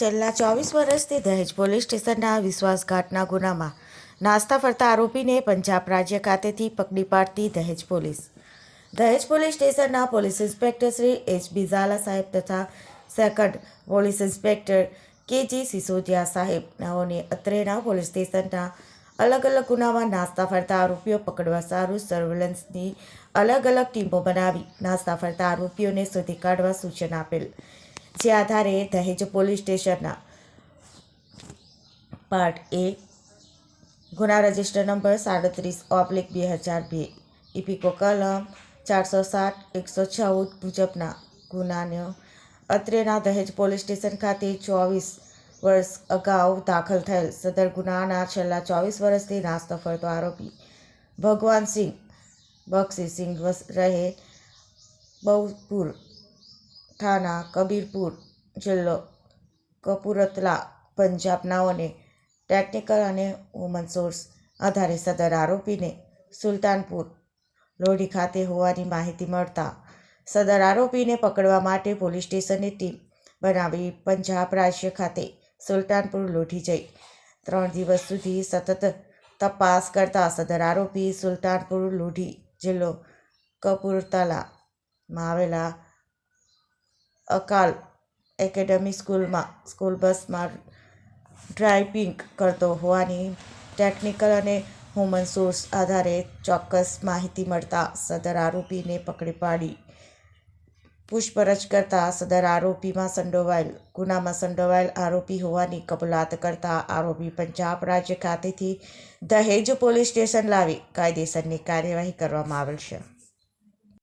છેલ્લા ચોવીસ વર્ષથી દહેજ પોલીસ સ્ટેશનના વિશ્વાસઘાતના ગુનામાં નાસ્તા ફરતા આરોપીને પંજાબ રાજ્ય ખાતેથી પકડી પાડતી દહેજ પોલીસ. દહેજ પોલીસ સ્ટેશનના police inspector Shri H B Jhala સાહેબ તથા સેકન્ડ પોલીસ ઇન્સ્પેક્ટર કે જી સિસોદિયા સાહેબ નાઓને અત્રેના પોલીસ સ્ટેશનના અલગ અલગ ગુનામાં નાસ્તા ફરતા આરોપીઓ પકડવા સારું સર્વેલન્સની અલગ અલગ ટીમો બનાવી નાસ્તા ફરતા આરોપીઓને શોધી કાઢવા સૂચન આપેલ. જે આધારે દહેજ પોલીસ સ્ટેશનના પાર્ટ એ ગુના રજિસ્ટર નંબર સાડત્રીસ ઓબ્લિક બે હજાર બે ઇપિકો કલમ ચારસો સાત, એકસો ચૌદ મુજબના ગુનાનો અત્રેના દહેજ પોલીસ સ્ટેશન ખાતે ચોવીસ વર્ષ અગાઉ દાખલ થયેલ સદર ગુનાના છેલ્લા ચોવીસ વર્ષથી નાસ્તો ફરતો આરોપી ભગવાનસિંહ બક્ષીસિંહ રહે બહુપુર થાના કબીરપુર જિલ્લો કપૂરતલા પંજાબનાઓને ટેકનિકલ અને વુમન સોર્સ આધારે સદર આરોપીને સુલતાનપુર, લોઢી ખાતે હોવાની માહિતી મળતા સદર આરોપીને પકડવા માટે પોલીસ સ્ટેશનની ટીમ બનાવી પંજાબ રાજ્ય ખાતે સુલતાનપુર લોઢી જઈ. ત્રણ દિવસ સુધી સતત તપાસ કરતા સદર આરોપી સુલતાનપુર લોઢી જિલ્લો કપૂરતલામાં આવેલા અકાલ એકેડમી સ્કૂલમાં, સ્કૂલ બસમાં ડ્રાઇવિંગ કરતો હોવાની ટેકનિકલ અને હ્યુમન સોર્સ આધારે ચોક્કસ માહિતી મળતા સદર આરોપીને પકડી પાડી. પૂછપરછ કરતા સદર આરોપીમાં સંડોવાયેલ, ગુનામાં સંડોવાયેલ આરોપી હોવાની કબૂલાત કરતા આરોપી પંજાબ રાજ્ય ખાતેથી દહેજ પોલીસ સ્ટેશન લાવી કાયદેસરની કાર્યવાહી કરવામાં આવેલ છે.